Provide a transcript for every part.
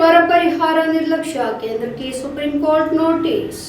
ಬರ ಪರಿಹಾರ ನಿರ್ಲಕ್ಷ್ಯ, ಕೇಂದ್ರಕ್ಕೆ ಸುಪ್ರೀಂ ಕೋರ್ಟ್ ನೋಟಿಸ್.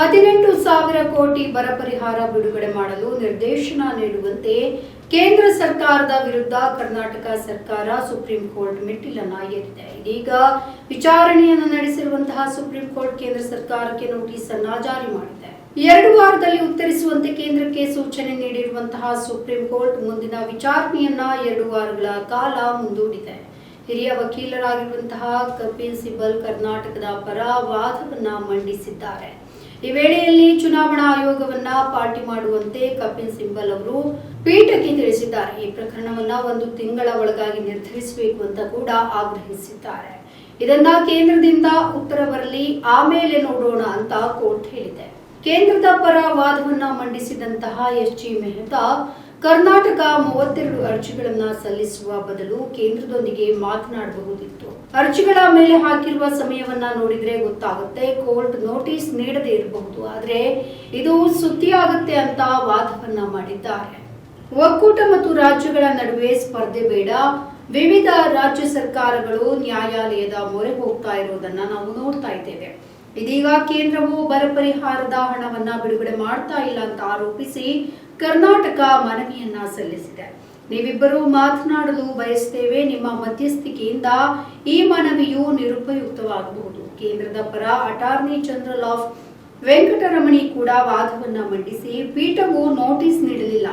ಹದಿನೆಂಟು ಸಾವಿರ ಕೋಟಿ ಬರ ಪರಿಹಾರ ಬಿಡುಗಡೆ ಮಾಡಲು ನಿರ್ದೇಶನ ನೀಡುವಂತೆ ಕೇಂದ್ರ ಸರ್ಕಾರದ ವಿರುದ್ಧ ಕರ್ನಾಟಕ ಸರ್ಕಾರ ಸುಪ್ರೀಂ ಕೋರ್ಟ್ ಮೆಟ್ಟಿಲನ್ನ ಏರಿದೆ. ಇದೀಗ ವಿಚಾರಣೆಯನ್ನು ನಡೆಸಿರುವಂತಹ ಸುಪ್ರೀಂ ಕೋರ್ಟ್ ಕೇಂದ್ರ ಸರ್ಕಾರಕ್ಕೆ ನೋಟಿಸ್ ಅನ್ನ ಜಾರಿ ಮಾಡಿದೆ. ಎರಡು ವಾರದಲ್ಲಿ ಉತ್ತರಿಸುವಂತೆ ಕೇಂದ್ರಕ್ಕೆ ಸೂಚನೆ ನೀಡಿರುವಂತಹ ಸುಪ್ರೀಂ ಕೋರ್ಟ್ ಮುಂದಿನ ವಿಚಾರಣೆಯನ್ನ ಎರಡು ವಾರಗಳ ಕಾಲ ಮುಂದೂಡಿದೆ. ಹಿರಿಯ ವಕೀಲರಾಗಿರುವಂತಹ ಕಪಿಲ್ ಸಿಬಲ್ ಕರ್ನಾಟಕದ ಪರ ವಾದವನ್ನ ಮಂಡಿಸಿದ್ದಾರೆ. ಈ ವೇಳೆಯಲ್ಲಿ ಚುನಾವಣಾ ಆಯೋಗವನ್ನ ಪಾರ್ಟಿ ಮಾಡುವಂತೆ ಕಪಿಲ್ ಸಿಂಬಲ್ ಅವರು ಪೀಠಕ್ಕೆ ತಿಳಿಸಿದ್ದಾರೆ. ಈ ಪ್ರಕರಣವನ್ನ ಒಂದು ತಿಂಗಳ ಒಳಗಾಗಿ ನಿರ್ಧರಿಸಬೇಕು ಅಂತ ಕೂಡ ಆಗ್ರಹಿಸಿದ್ದಾರೆ. ಇದನ್ನ ಕೇಂದ್ರದಿಂದ ಉತ್ತರ ಬರಲಿ, ಆಮೇಲೆ ನೋಡೋಣ ಅಂತ ಕೋರ್ಟ್ ಹೇಳಿದೆ. ಕೇಂದ್ರದ ಪರ ವಾದವನ್ನ ಮಂಡಿಸಿದಂತಹ ಎಸ್ ಜಿ ಮೆಹ್ತಾ, ಕರ್ನಾಟಕ ಮೂವತ್ತೆರಡು ಅರ್ಜಿಗಳನ್ನ ಸಲ್ಲಿಸುವ ಬದಲು ಕೇಂದ್ರದೊಂದಿಗೆ ಮಾತನಾಡಬಹುದಿತ್ತು. ಅರ್ಜಿಗಳ ಮೇಲೆ ಹಾಕಿರುವ ಸಮಯವನ್ನ ನೋಡಿದ್ರೆ ಗೊತ್ತಾಗುತ್ತೆ, ಕೋರ್ಟ್ ನೋಟಿಸ್ ನೀಡದೇ ಇರಬಹುದು. ಆದ್ರೆ ಇದು ಸುದ್ದಿಯಾಗುತ್ತೆ ಅಂತ ವಾದವನ್ನ ಮಾಡಿದ್ದಾರೆ. ಒಕ್ಕೂಟ ಮತ್ತು ರಾಜ್ಯಗಳ ನಡುವೆ ಸ್ಪರ್ಧೆ ಬೇಡ. ವಿವಿಧ ರಾಜ್ಯ ಸರ್ಕಾರಗಳು ನ್ಯಾಯಾಲಯದ ಮೊರೆ ಹೋಗ್ತಾ ಇರೋದನ್ನ ನಾವು ನೋಡ್ತಾ ಇದ್ದೇವೆ. ಇದೀಗ ಕೇಂದ್ರವು ಬರ ಪರಿಹಾರದ ಹಣವನ್ನ ಬಿಡುಗಡೆ ಮಾಡ್ತಾ ಇಲ್ಲ ಅಂತ ಆರೋಪಿಸಿ ಕರ್ನಾಟಕ ಮನವಿಯನ್ನ ಸಲ್ಲಿಸಿದೆ. ನೀವಿಬ್ಬರು ಮಾತನಾಡಲು ಬಯಸ್ತೇವೆ. ನಿಮ್ಮ ಮಧ್ಯಸ್ಥಿಕೆಯಿಂದ ಈ ಮನವಿಯು ನಿರುಪಯುಕ್ತವಾಗಬಹುದು. ಕೇಂದ್ರದ ಪರ ಅಟಾರ್ನಿ ಜನರಲ್ ಆಫ್ ವೆಂಕಟರಮಣಿ ಕೂಡ ವಾದವನ್ನ ಮಂಡಿಸಿ ಪೀಠವು ನೋಟಿಸ್ ನೀಡಲಿಲ್ಲ.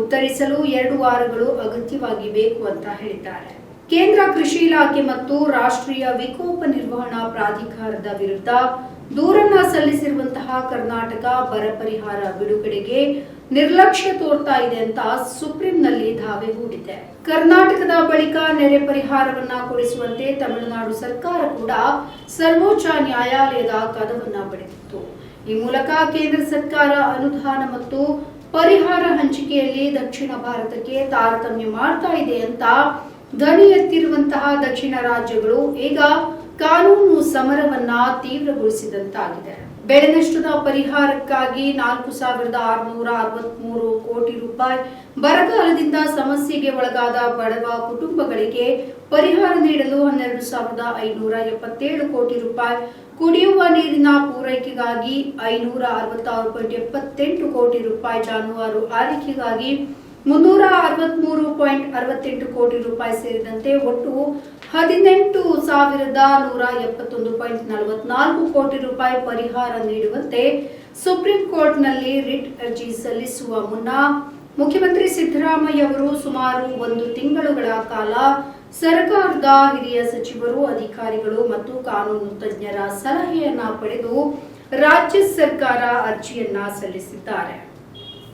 ಉತ್ತರಿಸಲು ಎರಡು ವಾರಗಳು ಅಗತ್ಯವಾಗಿ ಬೇಕು ಅಂತ ಹೇಳಿದ್ದಾರೆ. ಕೇಂದ್ರ ಕೃಷಿ ಇಲಾಖೆ ಮತ್ತು ರಾಷ್ಟ್ರೀಯ ವಿಕೋಪ ನಿರ್ವಹಣಾ ಪ್ರಾಧಿಕಾರದ ವಿರುದ್ಧ ದೂರನ್ನ ಸಲ್ಲಿಸಿರುವಂತಹ ಕರ್ನಾಟಕ ಬರ ಪರಿಹಾರ ಬಿಡುಗಡೆಗೆ ನಿರ್ಲಕ್ಷ್ಯ ತೋರ್ತಾ ಇದೆ ಅಂತ ಸುಪ್ರೀಂನಲ್ಲಿ ಧಾವೆ ಹೂಡಿದೆ. ಕರ್ನಾಟಕದ ಬಳಿಕ ನೆರೆ ಪರಿಹಾರವನ್ನ ಕೊಡಿಸುವಂತೆ ತಮಿಳುನಾಡು ಸರ್ಕಾರ ಕೂಡ ಸರ್ವೋಚ್ಚ ನ್ಯಾಯಾಲಯದ ಕದವನ್ನ ಪಡೆದಿತ್ತು ಈ ಮೂಲಕ ಕೇಂದ್ರ ಸರ್ಕಾರ ಅನುದಾನ ಮತ್ತು ಪರಿಹಾರ ಹಂಚಿಕೆಯಲ್ಲಿ ದಕ್ಷಿಣ ಭಾರತಕ್ಕೆ ತಾರತಮ್ಯ ಮಾಡ್ತಾ ಇದೆ ಅಂತ ಧ್ವನಿ ಎತ್ತಿರುವಂತಹ ದಕ್ಷಿಣ ರಾಜ್ಯಗಳು ಈಗ ಕಾನೂನು ಸಮರವನ್ನ ತೀವ್ರಗೊಳಿಸಿದಂತಾಗಿದೆ. ಬೆಳೆ ನಷ್ಟದ ಪರಿಹಾರಕ್ಕಾಗಿ ನಾಲ್ಕು ಸಾವಿರದ ಆರುನೂರ ಅರವತ್ಮೂರು ಕೋಟಿ ರೂಪಾಯಿ ಬರಗಾಲದಿಂದ ಸಮಸ್ಯೆಗೆ ಒಳಗಾದ ಬಡವ ಕುಟುಂಬಗಳಿಗೆ ಪರಿಹಾರ ನೀಡಲು ಹನ್ನೆರಡು ಸಾವಿರದ ಐನೂರ ಎಪ್ಪತ್ತೇಳು ಕೋಟಿ ರೂಪಾಯಿ, ಕುಡಿಯುವ ನೀರಿನ ಪೂರೈಕೆಗಾಗಿ ಐನೂರ ಅರವತ್ತಾರು ಪಾಯಿಂಟ್ ಎಪ್ಪತ್ತೆಂಟು ಕೋಟಿ ರೂಪಾಯಿ ಜಾನುವಾರು ಆರೈಕೆಗಾಗಿ ಮುನ್ನೂರ ಅರವತ್ಮೂರು ಪಾಯಿಂಟ್ ಅರವತ್ತೆಂಟು ಕೋಟಿ ರೂಪಾಯಿ ಸೇರಿದಂತೆ ಒಟ್ಟು ಹದಿನೆಂಟು ಸಾವಿರದ ನೂರ ಎಪ್ಪತ್ತೊಂದು ಪಾಯಿಂಟ್ ನಲವತ್ನಾಲ್ಕು ಕೋಟಿ ರೂಪಾಯಿ ಪರಿಹಾರ ನೀಡುವಂತೆ ಸುಪ್ರೀಂ ಕೋರ್ಟ್ನಲ್ಲಿ ರಿಟ್ ಅರ್ಜಿ ಸಲ್ಲಿಸುವ ಮುನ್ನ ಮುಖ್ಯಮಂತ್ರಿ ಸಿದ್ದರಾಮಯ್ಯ ಅವರು ಸುಮಾರು ಒಂದು ತಿಂಗಳುಗಳ ಕಾಲ ಸರ್ಕಾರದ ಹಿರಿಯ ಸಚಿವರು, ಅಧಿಕಾರಿಗಳು ಮತ್ತು ಕಾನೂನು ತಜ್ಞರ ಸಲಹೆಯನ್ನ ಪಡೆದು ರಾಜ್ಯ ಸರ್ಕಾರ ಅರ್ಜಿಯನ್ನ ಸಲ್ಲಿಸಿದ್ದಾರೆ.